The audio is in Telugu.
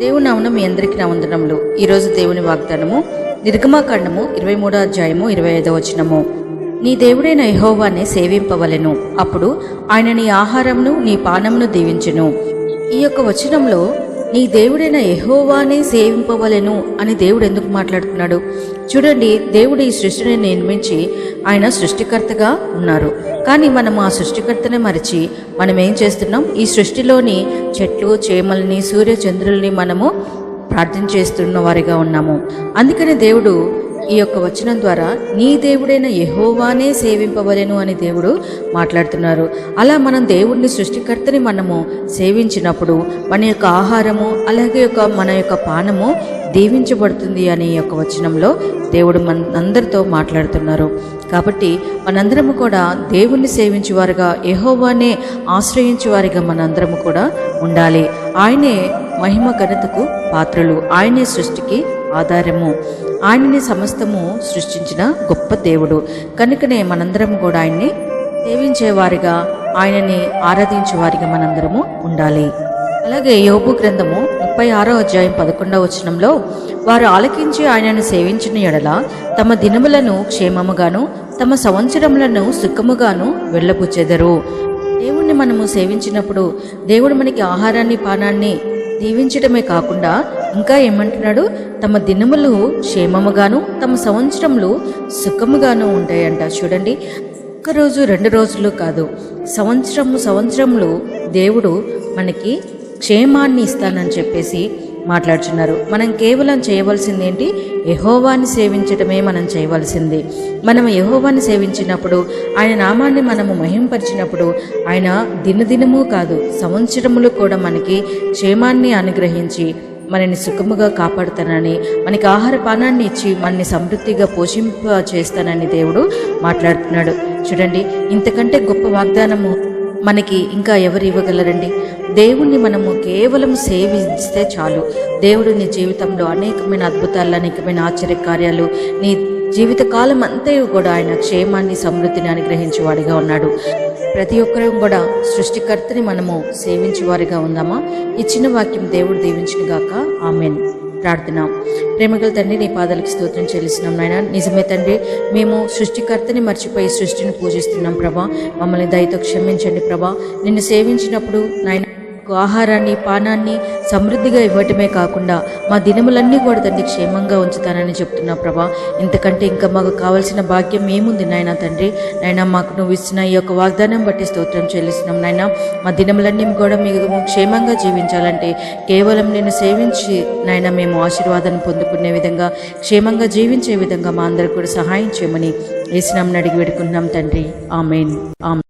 దేవుని నామన మీ అందరికీ నా వందనములు. ఈరోజు దేవుని వాగ్దానము నిర్గమాకాండము ఇరవై మూడో అధ్యాయము ఇరవై ఐదో వచనము. నీ దేవుడైన యెహోవానే సేవింపవలెను. అప్పుడు ఆయన నీ ఆహారమును నీ పానమును దీవించును. ఈ యొక్క వచనంలో నీ దేవుడైన ఎహోవానే సేవింపవలెను అని దేవుడు ఎందుకు మాట్లాడుతున్నాడు? చూడండి దేవుడు ఈ సృష్టిని నిర్మించి ఆయన సృష్టికర్తగా ఉన్నారు. కానీ మనం ఆ సృష్టికర్తనే మరిచి మనం ఏం చేస్తున్నాం? ఈ సృష్టిలోని చెట్లు చేమల్ని సూర్యచంద్రుల్ని మనము ప్రార్థన చేస్తున్న వారిగా ఉన్నాము. అందుకని దేవుడు ఈ యొక్క వచనం ద్వారా నీ దేవుడైన యహోవానే సేవింపవలెను అని దేవుడు మాట్లాడుతున్నారు. అలా మనం దేవుడిని సృష్టికర్తని మనము సేవించినప్పుడు మన యొక్క ఆహారము అలాగే యొక్క మన యొక్క పానము దీవించబడుతుంది అనే యొక్క వచనంలో దేవుడు మన అందరితో మాట్లాడుతున్నారు. కాబట్టి మనందరము కూడా దేవుణ్ణి సేవించేవారుగా యెహోవానే ఆశ్రయించేవారిగా మనందరము కూడా ఉండాలి. ఆయనే మహిమ ఘనతకు పాత్రలు. ఆయనే సృష్టికి ఆధారము. ఆయనని సమస్తము సృష్టించిన గొప్ప దేవుడు. కనుకనే మనందరం కూడా ఆయన్ని సేవించేవారిగా ఆయనని ఆరాధించేవారిగా మనందరము ఉండాలి. అలాగే యోబు గ్రంథము ముప్పై ఆరో అధ్యాయం పదకొండవ వచనంలో వారు ఆలకించి ఆయనను సేవించిన ఎడల తమ దినములను క్షేమముగాను తమ సంవత్సరములను సుఖముగాను వెళ్ళబుచ్చెదరు. దేవుణ్ణి మనము సేవించినప్పుడు దేవుడు మనకి ఆహారాన్ని పానాన్ని దీవించడమే కాకుండా ఇంకా ఏమంటున్నాడు? తమ దినములు క్షేమముగాను తమ సంవత్సరములు సుఖముగాను ఉంటాయంట. చూడండి ఒక్క రోజు రెండు రోజులు కాదు. సంవత్సరము సంవత్సరములు దేవుడు మనకి క్షేమాన్ని ఇస్తానని చెప్పేసి మాట్లాడుచున్నారు. మనం కేవలం చేయవలసింది ఏంటి యహోవాని సేవించడమే మనం చేయవలసింది. మనం యహోవాని సేవించినప్పుడు ఆయన నామాన్ని మనము మహింపరిచినప్పుడు ఆయన దినదినము కాదు సంవత్సరములు కూడా మనకి క్షేమాన్ని అనుగ్రహించి మనని సుఖముగా కాపాడుతానని మనకి ఆహార పానాన్ని ఇచ్చి మనని సమృద్ధిగా పోషింప చేస్తానని దేవుడు మాట్లాడుతున్నాడు. చూడండి ఇంతకంటే గొప్ప వాగ్దానము మనకి ఇంకా ఎవరు ఇవ్వగలరండి? దేవుణ్ణి మనము కేవలం సేవిస్తే చాలు. దేవుడు నీ జీవితంలో అనేకమైన అద్భుతాలు అనేకమైన ఆశ్చర్యకార్యాలు నీ జీవితకాలం అంతయు కూడా ఆయన క్షేమాన్ని సమృద్ధిని అనుగ్రహించేవాడిగా ఉన్నాడు. ప్రతి ఒక్కరూ కూడా సృష్టికర్తని మనము సేవించేవారిగా ఉందామా? ఇచ్చిన వాక్యం దేవుడు దీవించిన గాక. ఆమెన్. ప్రార్థన. ప్రేమగల తండ్రి నీ పాదాలకు స్తోత్రం చెల్లిస్తున్నాం నాయన. నిజమే తండ్రి మేము సృష్టికర్తని మర్చిపోయి సృష్టిని పూజిస్తున్నాం ప్రభా. మమ్మల్ని దయతో క్షమించండి ప్రభా. నిన్ను సేవించినప్పుడు నాయన మాకు ఆహారాన్ని పానాన్ని సమృద్ధిగా ఇవ్వటమే కాకుండా మా దినములన్నీ కూడా తండ్రి క్షేమంగా ఉంచుతానని చెప్తున్నా ప్రభా. ఇంతకంటే ఇంకా మాకు కావాల్సిన భాగ్యం ఏముంది నాయన తండ్రి? నాయన మాకు నువ్వు ఇచ్చిన ఈ యొక్క వాగ్దానం బట్టి స్తోత్రం చెల్లిస్తున్నాం నాయన. మా దినములన్నీ కూడా మీకు క్షేమంగా జీవించాలంటే కేవలం నేను సేవించి నాయన మేము ఆశీర్వాదాన్ని పొందుకునే విధంగా క్షేమంగా జీవించే విధంగా మా అందరికి కూడా సహాయం చేయమని వేసినామని అడిగి పెట్టుకుంటున్నాం తండ్రి. ఆమెన్. ఆమె